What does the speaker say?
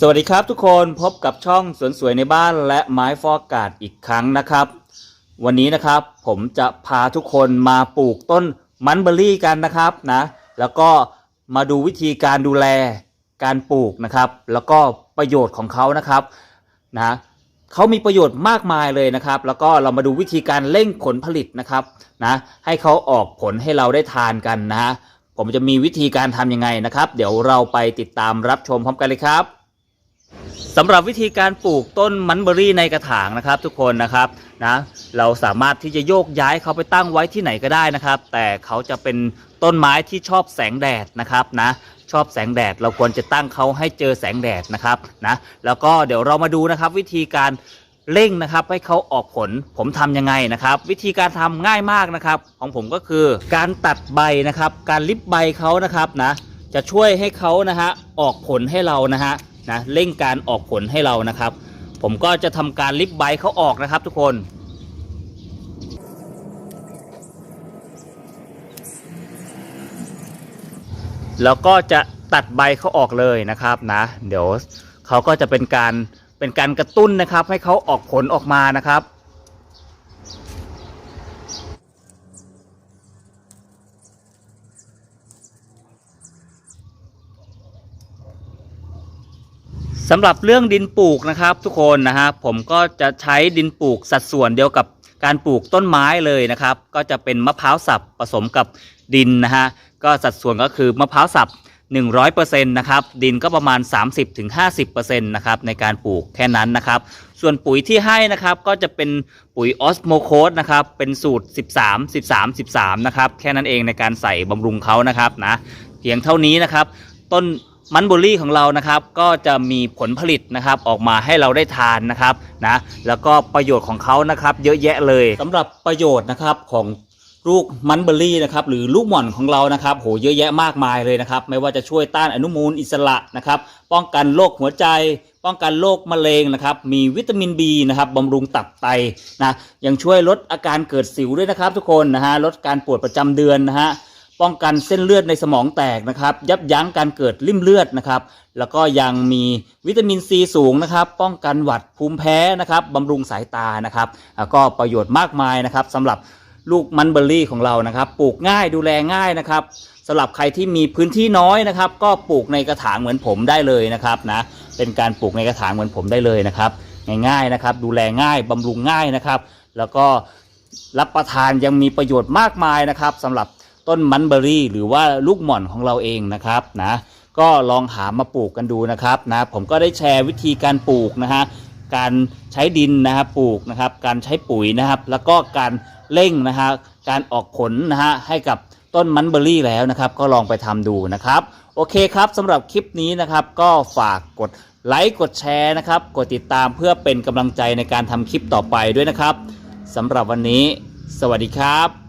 สวัสดีครับทุกคนพบกับช่องสวนสวยในบ้านและไม้ฟอกอากาศอีกครั้งนะครับ วันนี้นะครับผมจะพาทุกคนมาปลูกต้นมันเบอร์รี่กันนะครับนะแล้วก็มาดูวิธีการดูแลการปลูกนะครับ แล้วก็ประโยชน์ของเขานะครับนะเขามีประโยชน์มากมายเลยนะครับ แล้วก็เรามาดูวิธีการเร่งผลผลิตนะครับนะให้เขาออกผลให้เราได้ทานกันนะฮะผมจะมีวิธีการทำยังไงนะครับ เดี๋ยวเราไปติดตามรับชมพร้อมกันเลยครับ สำหรับวิธีการปลูกต้นมันเบอรี่ในกระถางนะครับ ทุกคนนะครับนะเราสามารถที่จะโยกย้ายเขาไปตั้งไว้ที่ไหนก็ได้นะครับ แต่เขาจะเป็นต้นไม้ที่ชอบแสงแดดนะครับนะชอบแสงแดดเราควรจะตั้งเขาให้เจอแสงแดดนะครับนะแล้วก็เดี๋ยวเรามาดูนะครับ วิธีการเร่งนะครับให้เขาออกผลผมทำยังไงนะครับ วิธีการทำง่ายมากนะครับ ของผมก็คือการตัดใบนะครับ การลิบใบเขานะครับนะจะช่วยให้เขานะฮะออกผลให้เรานะฮะ นะเร่งการออกผลให้เรานะครับ ผมก็จะทำการลิบใบเขาออกนะครับทุกคนแล้วก็จะตัดใบเขาออกเลยนะครับนะ เดี๋ยวเขาก็จะเป็นการเป็นการกระตุ้นนะครับ ให้เขาออกผลออกมานะครับ สำหรับเรื่องดินปลูกนะครับ ทุกคนนะฮะผมก็จะใช้ดินปลูกสัดส่วนเดียวกับการปลูกต้นไม้เลยนะครับ ก็จะเป็นมะพร้าวสับผสมกับดินนะฮะก็สัดส่วนก็คือมะพร้าวสับ100%นะครับดินก็ประมาณ 30-50%นะครับในการปลูกแค่นั้นนะครับ ส่วนปุ๋ยที่ให้นะครับก็จะเป็นปุ๋ยออสโมโคสนะครับเป็นสูตร 13 13 13นะครับแค่นั้นเองในการใส่บำรุงเขานะครับนะเพียงเท่านี้นะครับ ต้น มันเบอรี่ของเรานะครับก็จะมีผลผลิตนะครับออกมาให้เราได้ทานนะครับนะแล้วก็ประโยชน์ของเขานะครับ เยอะแยะเลยสำหรับประโยชน์นะครับของลูกมันเบอรี่นะครับหรือลูกหม่อนของเรานะครับโหเยอะแยะมากมายเลยนะครับ ไม่ว่าจะช่วยต้านอนุมูลอิสระนะครับ ป้องกันโรคหัวใจ ป้องกันโรคมะเร็งนะครับ มีวิตามิน B นะครับบำรุงตับไตนะยังช่วยลดอาการเกิดสิวด้วยนะครับ ทุกคนนะฮะลดการปวดประจำเดือนนะฮะ ป้องกันเส้นเลือดในสมองแตกนะครับ ยับยั้งการเกิดริ่มเลือดนะครับ แล้วก็ยังมีวิตามินซีสูงนะครับ ป้องกันหวัดภูมิแพ้นะครับบำรุงสายตานะครับแล้วก็ประโยชน์มากมายนะครับสำหรับลูกมันเบอร์รี่ของเรานะครับ ปลูกง่ายดูแลง่ายนะครับสำหรับใครที่มีพื้นที่น้อยนะครับ ก็ปลูกในกระถางเหมือนผมได้เลยนะครับนะเป็นการปลูกในกระถางเหมือนผมได้เลยนะครับ ง่ายๆนะครับ ดูแลง่ายบำรุงง่ายนะครับ แล้วก็รับประทานยังมีประโยชน์มากมายนะครับสำหรับ ต้นมันเบอรี่ หรือว่าลูกหม่อนของเราเองนะครับนะก็ลองหามาปลูกกันดูนะครับนะผมก็ได้แชร์วิธีการปลูกนะฮะการใช้ดินนะครับปลูกนะครับ การใช้ปุ๋ยนะครับ แล้วก็การเร่งนะฮะการออกผลนะฮะให้กับต้นมันเบอรี่แล้วนะครับ ก็ลองไปทำดูนะครับ โอเคครับสำหรับคลิปนี้นะครับ ก็ฝากกดไลค์กดแชร์นะครับ กดติดตามเพื่อเป็นกำลังใจในการทำคลิปต่อไปด้วยนะครับสำหรับวันนี้ สวัสดีครับ